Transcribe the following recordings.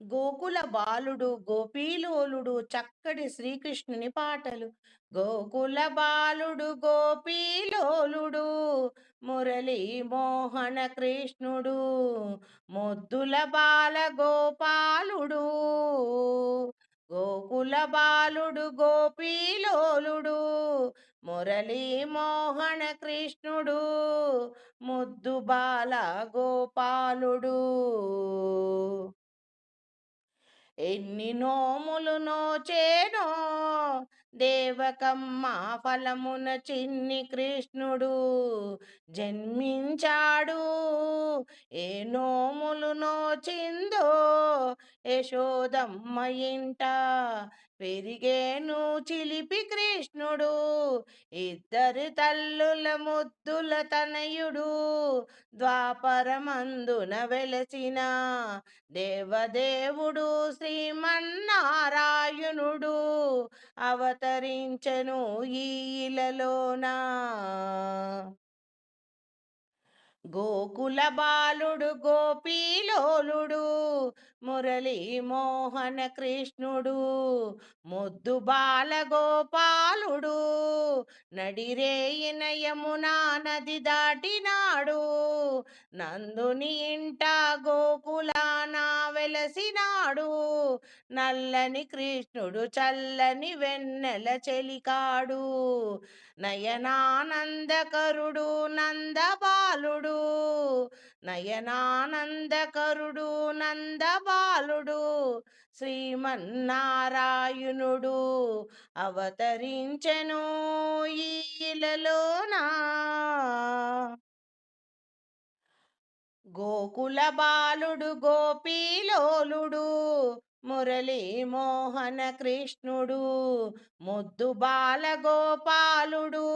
గోకుల బాలుడు గోపీలోలుడు చక్కటి శ్రీకృష్ణుని పాటలు. గోకుల బాలుడు గోపీలోలుడు మురళీ మోహన కృష్ణుడు ముద్దుల బాల గోపాలుడు. గోకుల బాలుడు గోపీలోలుడు మురళీ మోహన కృష్ణుడు ముద్దు బాల గోపాలుడు. ఎన్ని నోములు నోచేనో దేవకమ్మ ఫలమున చిన్ని కృష్ణుడు జన్మించాడు. ఏ నోములు నోచిందో యశోదమ్మ ఇంట పెరిగేను చిలిపి కృష్ణుడు. ఇద్దరు తల్లుల ముద్దుల తనయుడు. ద్వాపరమందున వెలసిన దేవదేవుడు శ్రీమన్నారాయణుడు. అవతరించెను ఈలలోనా గోకుల బాలుడు గోపీలోలుడు మురళీ మోహన కృష్ణుడు ముద్దు బాల గోపాలుడు. నడిరేయిన యమునా నది దాటినాడు. నందుని ఇంట గోకులాన వెలసినాడు. నల్లని కృష్ణుడు చల్లని వెన్నెల చెలికాడు. నయనానందకరుడు నందబాలుడు. నయనానందకరుడు నందబాలుడు శ్రీమన్నారాయణుడు అవతరించెను ఈలలోనా గోకుల బాలుడు గోపీలోలుడు మురళీ మోహన కృష్ణుడు ముద్దు బాలగోపాలుడు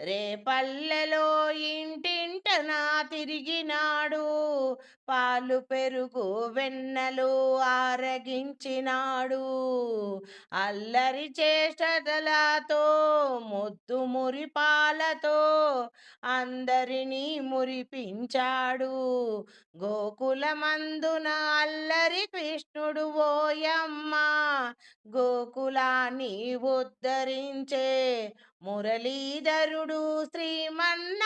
రేపల్లెలో ఇంటింటనా తిరిగినాడు. పాలు పెరుగు వెన్నెలు ఆరగించినాడు. అల్లరి చేష్టలతో ముద్దు మురిపాలతో అందరినీ మురిపించాడు. గోకులమందున అల్లరి కృష్ణుడు ఓయమ్మ గోకులాన్ని ఉద్ధరించే మురళీధరుడు శ్రీమన్నారాయణుడు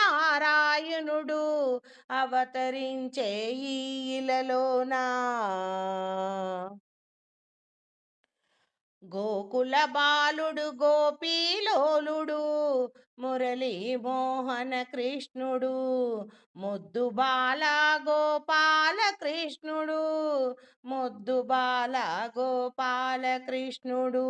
అవతరించే ఈలలోనా గోకుల బాలుడు గోపీలోలుడు మురళీ మోహన కృష్ణుడు ముద్దు బాల గోపాల కృష్ణుడు ముద్దు బాల గోపాల కృష్ణుడు.